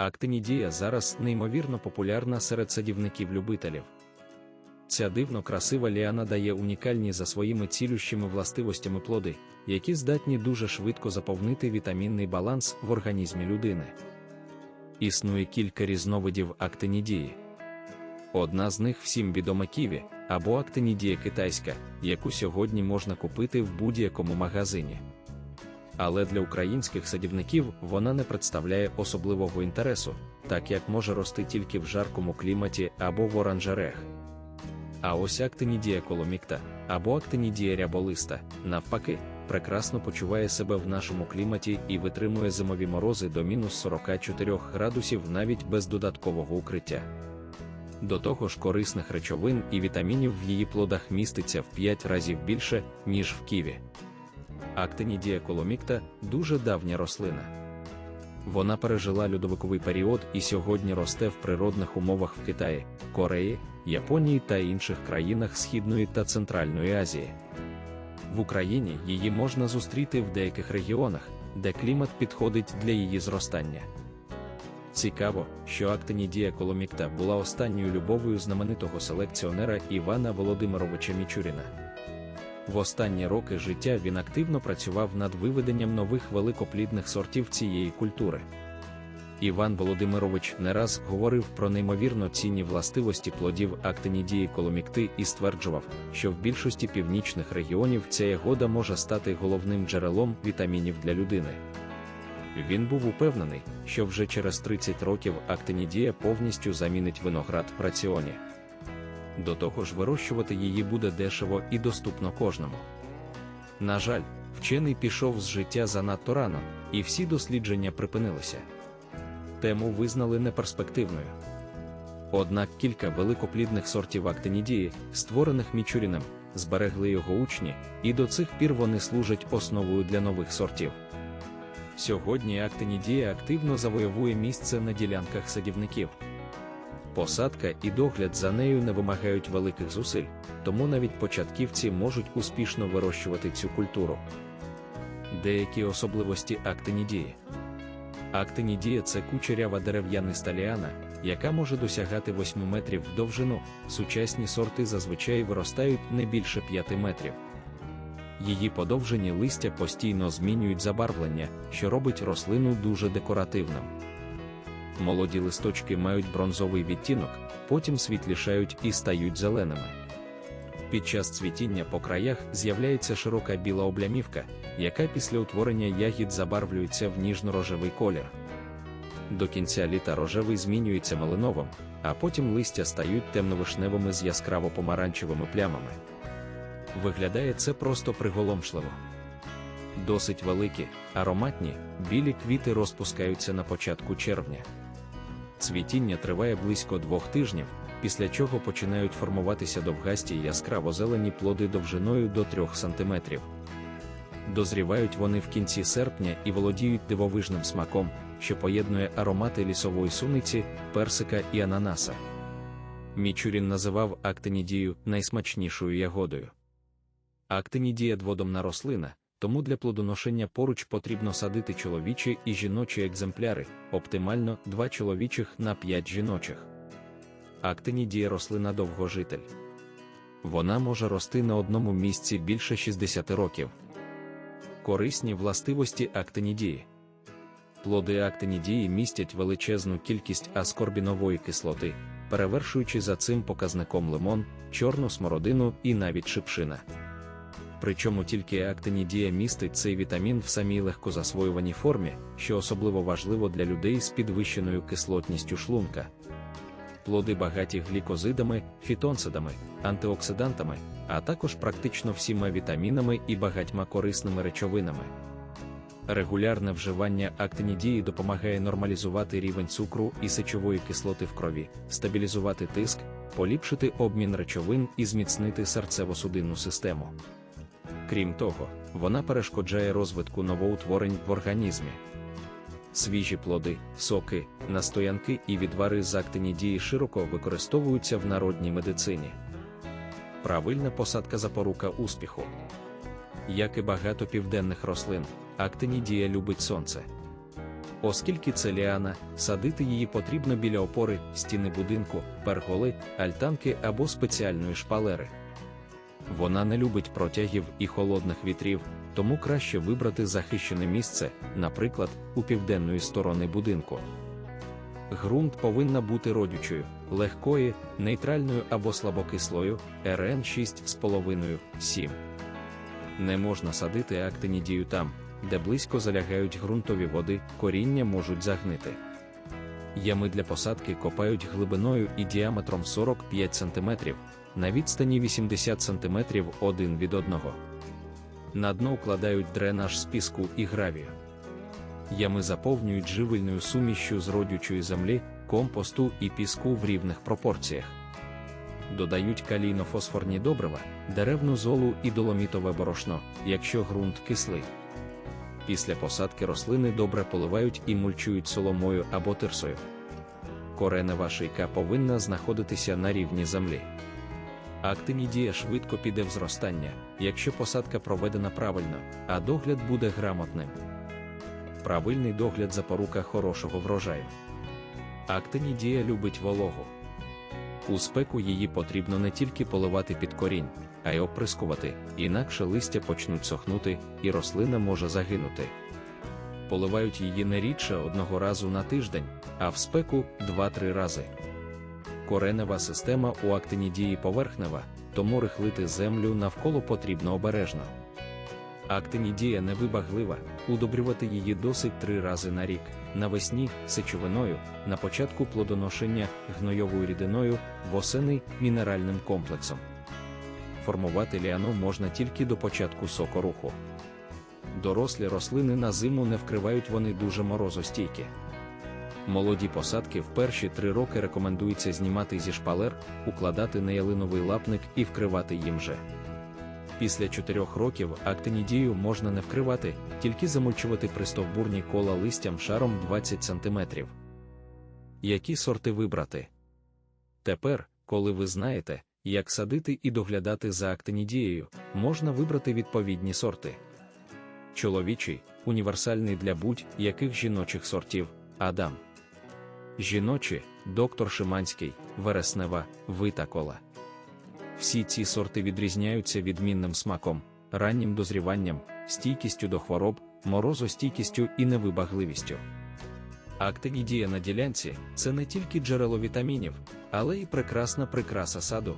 Актинідія зараз неймовірно популярна серед садівників-любителів. Ця дивно красива ліана дає унікальні за своїми цілющими властивостями плоди, які здатні дуже швидко заповнити вітамінний баланс в організмі людини. Існує кілька різновидів актинідії. Одна з них всім відома ківі або актинідія китайська, яку сьогодні можна купити в будь-якому магазині. Але для українських садівників вона не представляє особливого інтересу, так як може рости тільки в жаркому кліматі або в оранжерех. А ось актинідія коломікта або актинідія ряболиста, навпаки, прекрасно почуває себе в нашому кліматі і витримує зимові морози до мінус 44 градусів навіть без додаткового укриття. До того ж, корисних речовин і вітамінів в її плодах міститься в 5 разів більше, ніж в ківі. Актинідія коломікта дуже давня рослина. Вона пережила льодовиковий період і сьогодні росте в природних умовах в Китаї, Кореї, Японії та інших країнах Східної та Центральної Азії. В Україні її можна зустріти в деяких регіонах, де клімат підходить для її зростання. Цікаво, що актинідія коломікта була останньою любовою знаменитого селекціонера Івана Володимировича Мічуріна. В останні роки життя він активно працював над виведенням нових великоплідних сортів цієї культури. Іван Володимирович не раз говорив про неймовірно цінні властивості плодів актинідії коломікти і стверджував, що в більшості північних регіонів ця ягода може стати головним джерелом вітамінів для людини. Він був упевнений, що вже через 30 років актинідія повністю замінить виноград в раціоні. До того ж, вирощувати її буде дешево і доступно кожному. На жаль, вчений пішов з життя занадто рано, і всі дослідження припинилися. Тему визнали неперспективною. Однак кілька великоплідних сортів актинідії, створених Мічуріним, зберегли його учні, і до цих пір вони служать основою для нових сортів. Сьогодні актинідія активно завоює місце на ділянках садівників. Посадка і догляд за нею не вимагають великих зусиль, тому навіть початківці можуть успішно вирощувати цю культуру. Деякі особливості актинідії. Актинідія це кучерява дерев'яниста ліана, яка може досягати 8 метрів в довжину, сучасні сорти зазвичай виростають не більше 5 метрів. Її подовжені листя постійно змінюють забарвлення, що робить рослину дуже декоративним. Молоді листочки мають бронзовий відтінок, потім світлішають і стають зеленими. Під час цвітіння по краях з'являється широка біла облямівка, яка після утворення ягід забарвлюється в ніжно-рожевий колір. До кінця літа рожевий змінюється малиновим, а потім листя стають темновишневими з яскраво помаранчевими плямами. Виглядає це просто приголомшливо. Досить великі, ароматні, білі квіти розпускаються на початку червня. Цвітіння триває близько двох тижнів, після чого починають формуватися довгасті яскраво зелені плоди довжиною до 3 см. Дозрівають вони в кінці серпня і володіють дивовижним смаком, що поєднує аромати лісової суниці, персика і ананаса. Мічурін називав актинідію найсмачнішою ягодою. Актинідія дводомна рослина, тому для плодоношення поруч потрібно садити чоловічі і жіночі екземпляри, оптимально 2 чоловічих на 5 жіночих. Актинідія рослина довгожитель. Вона може рости на одному місці більше 60 років. Корисні властивості актинідії. Плоди актинідії містять величезну кількість аскорбінової кислоти, перевершуючи за цим показником лимон, чорну смородину і навіть шипшина. Причому тільки актинідія містить цей вітамін в самій легкозасвоюваній формі, що особливо важливо для людей з підвищеною кислотністю шлунка. Плоди багаті глікозидами, фітонцидами, антиоксидантами, а також практично всіма вітамінами і багатьма корисними речовинами. Регулярне вживання актинідії допомагає нормалізувати рівень цукру і сечової кислоти в крові, стабілізувати тиск, поліпшити обмін речовин і зміцнити серцево-судинну систему. Крім того, вона перешкоджає розвитку новоутворень в організмі. Свіжі плоди, соки, настоянки і відвари з актинідії широко використовуються в народній медицині. Правильна посадка запорука успіху. Як і багато південних рослин, актинідія любить сонце. Оскільки це ліана, садити її потрібно біля опори, стіни будинку, перголи, альтанки або спеціальної шпалери. Вона не любить протягів і холодних вітрів, тому краще вибрати захищене місце, наприклад, у південної сторони будинку. Ґрунт повинна бути родючою, легкої, нейтральною або слабокислою, РН 6,5-7. Не можна садити актинідію там, де близько залягають ґрунтові води, коріння можуть загнити. Ями для посадки копають глибиною і діаметром 45 см, на відстані 80 см один від одного. На дно укладають дренаж з піску і гравію. Ями заповнюють живильною сумішчю з родючої землі, компосту і піску в рівних пропорціях. Додають калійно-фосфорні добрива, деревну золу і доломітове борошно, якщо ґрунт кислий. Після посадки рослини добре поливають і мульчують соломою або тирсою. Коренева шийка повинна знаходитися на рівні землі. Актинідія швидко піде в зростання, якщо посадка проведена правильно, а догляд буде грамотним. Правильний догляд запорука хорошого врожаю. Актинідія любить вологу. У спеку її потрібно не тільки поливати під корінь, а й оприскувати, інакше листя почнуть сохнути, і рослина може загинути. Поливають її не рідше одного разу на тиждень, а в спеку 2-3 рази. Коренева система у актинідії поверхнева, тому рихлити землю навколо потрібно обережно. Актинідія невибаглива, удобрювати її досить три рази на рік, навесні сечовиною, на початку плодоношення гнойовою рідиною, восени мінеральним комплексом. Формувати ліану можна тільки до початку сокоруху. Дорослі рослини на зиму не вкривають вони дуже морозостійкі. Молоді посадки в перші три роки рекомендується знімати зі шпалер, укладати на ялиновий лапник і вкривати їм же. Після чотирьох років актинідію можна не вкривати, тільки замульчувати пристовбурні кола листям шаром 20 см. Які сорти вибрати? Тепер, коли ви знаєте, як садити і доглядати за актинідією, можна вибрати відповідні сорти. Чоловічий, універсальний для будь-яких жіночих сортів Адам. Жіночі, доктор Шиманський, Вереснева, Вита кола. Всі ці сорти відрізняються відмінним смаком, раннім дозріванням, стійкістю до хвороб, морозостійкістю і невибагливістю. Актинідія на ділянці це не тільки джерело вітамінів, але й прекрасна прикраса саду.